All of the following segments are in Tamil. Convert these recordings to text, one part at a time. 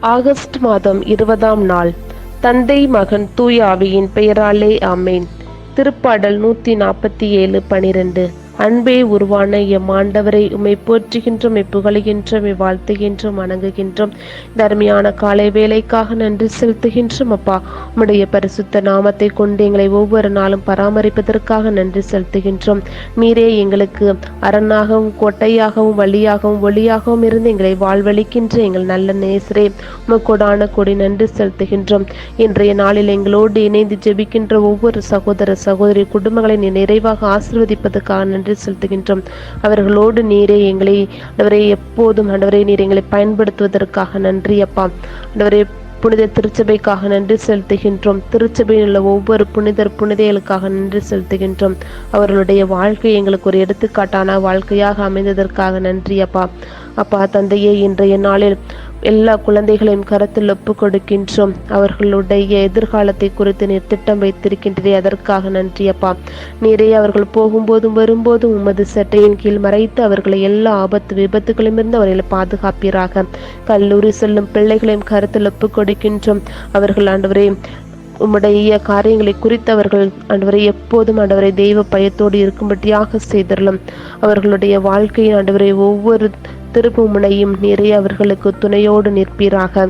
ஆகஸ்ட் மாதம் இருபதாம் நாள். தந்தை மகன் தூயாவியின் பெயராலே ஆமேன். திருப்பாடல் நூற்றி நாற்பத்தி ஏழு பனிரெண்டு. அன்பே உருவான எம் ஆண்டவரை உம்மை போற்றுகின்றோம் புகழுகின்றோம் வாழ்த்துகின்றோம் வணங்குகின்றோம். தர்மியான காலை வேலைக்காக நன்றி செலுத்துகின்றோம் அப்பா. உம்முடைய பரிசுத்த நாமத்தை கொண்டு எங்களை ஒவ்வொரு நாளும் பராமரிப்பதற்காக நன்றி செலுத்துகின்றோம். நீரே எங்களுக்கு அரணாகவும் கோட்டையாகவும் வழியாகவும் ஒளியாகவும் இருந்து எங்களை வாழ்வழிக்கின்ற எங்கள் நல்ல நேசரே உமக்கொடான கொடி நன்றி செலுத்துகின்றோம். இன்றைய நாளில் எங்களோடு இணைந்து ஜெபிக்கின்ற ஒவ்வொரு சகோதர சகோதரி குடும்பங்களை நீ நிறைவாக ஆசிர்வதிப்பதற்காக நன்றி நன்றி செலுத்துகின்றோம். அவர்களோடு நீரே எங்களை ஆண்டவரே எப்போதும் ஆண்டவரே நீர் எங்களை பயன்படுத்துவதற்காக நன்றி அப்பா. ஆண்டவரே புனித திருச்சபைக்காக நன்றி செலுத்துகின்றோம். திருச்சபையில் உள்ள ஒவ்வொரு புனிதர் புனிதைகளுக்காக நன்றி செலுத்துகின்றோம். அவர்களுடைய வாழ்க்கை எங்களுக்கு ஒரு எடுத்துக்காட்டான வாழ்க்கையாக அமைந்ததற்காக நன்றி அப்பா. அப்பா தந்தையே இன்றைய நாளில் எல்லா குழந்தைகளையும் கருத்தில் ஒப்பு கொடுக்கின்றோம். அவர்களுடைய எதிர்காலத்தை குறித்து நீர் திட்டம் வைத்திருக்கின்றதே அதற்காக நன்றி அப்பா. நீரே அவர்கள் போகும்போதும் வரும்போதும் உமது சட்டையின் கீழ் மறைத்து அவர்களை எல்லா ஆபத்து விபத்துகளிலிருந்து அவர்களை பாதுகாப்பீராக. கல்லூரி செல்லும் பிள்ளைகளையும் கருத்தில் ஒப்பு கொடுக்கின்றோம். அவர்கள் ஆண்டவரே உம்முடைய காரியங்களை குறித்தவர்கள் அன்றுவரை ஆண்டவரை எப்போதும் ஆண்டவரை தெய்வ பயத்தோடு இருக்கும்படியாக செய்தரலும். அவர்களுடைய வாழ்க்கையின் ஆண்டவரை ஒவ்வொரு திருப்பு முனையும் நிறைய அவர்களுக்கு துணையோடு நிற்பீராக.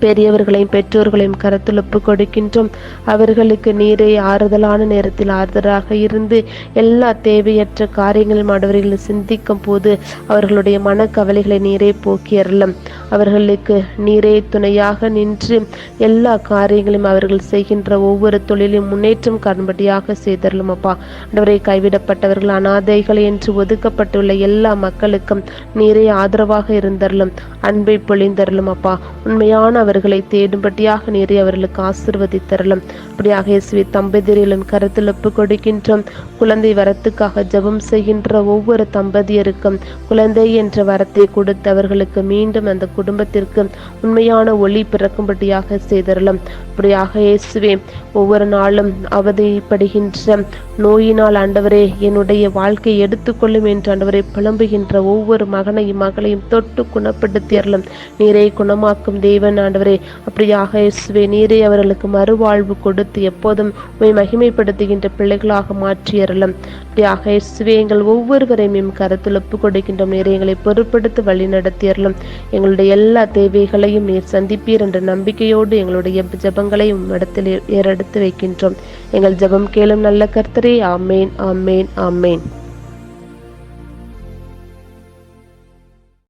பெரியவர்களையும் பெற்றோர்களையும் கருத்தில் ஒப்பு கொடுக்கின்றோம். அவர்களுக்கு நீரை ஆறுதலான நேரத்தில் ஆறுதலாக இருந்து எல்லா தேவையற்ற காரியங்களும் ஆண்டவர்கள் சிந்திக்கும் போது அவர்களுடைய மனக்கவலைகளை நீரே போக்கியறலும் அவர்களுக்கு நீரே துணையாக நின்று எல்லா காரியங்களையும் அவர்கள் செய்கின்ற ஒவ்வொரு தொழிலையும் முன்னேற்றம் காணும்படியாக செய்தரலும் அப்பா. ஆண்டவரை கைவிடப்பட்டவர்கள் அனாதைகள் என்று ஒதுக்கப்பட்டுள்ள எல்லா மக்களுக்கும் நீரே ஆதரவாக இருந்தரலும் அன்பை பொழிந்தரலும் அப்பா. உண்மையான அவர்களை தேடும்படியாக நீரை அவர்களுக்கு ஆசிர்வதித்தரலும். அப்படியாக இயேசுவை தம்பதியரிலும் கருத்தில் ஒப்பு கொடுக்கின்றோம். குழந்தை வரத்துக்காக ஜபம் செய்கின்ற ஒவ்வொரு தம்பதியருக்கும் குழந்தை என்ற வரத்தை கொடுத்து அவர்களுக்கு மீண்டும் அந்த குடும்பத்திற்கு உண்மையான ஒளி பிறக்கும்படியாக செய்தரலும். அப்படியாக இயேசுவே ஒவ்வொரு நாளும் அவதிப்படுகின்ற நோயினால் ஆண்டவரே என்னுடைய வாழ்க்கை எடுத்துக்கொள்ளும் என்று ஆண்டவரை புலம்புகின்ற ஒவ்வொரு மகனையும் மகளையும் தொட்டு குணப்படுத்தியறலும் நீரை குணமாக்கும் தேவன் ஆண்டவரே அப்படியாக இயேசுவே நீரே அவர்களுக்கு மறுவாழ்வு கொடுத்து எப்போதும் உண்மை மகிமைப்படுத்துகின்ற பிள்ளைகளாக மாற்றியறலும் அப்படியாக இயேசுவே எங்கள் ஒவ்வொருவரையும் கருத்தில் ஒப்புக் கொடுக்கின்றோம் நீரை எங்களை பொறுப்படுத்தி வழி நடத்தியறலும் எங்களுடைய எல்லா தேவைகளையும் நீர் சந்திப்பீர் என்ற நம்பிக்கையோடு எங்களுடைய ஜெபங்களை உம்மிடத்தில் ஏறெடுத்து வைக்கின்றோம். எங்கள் ஜெபம் கேளும் நல்ல கர்த்தரே ஆமேன் ஆமேன் ஆமேன்.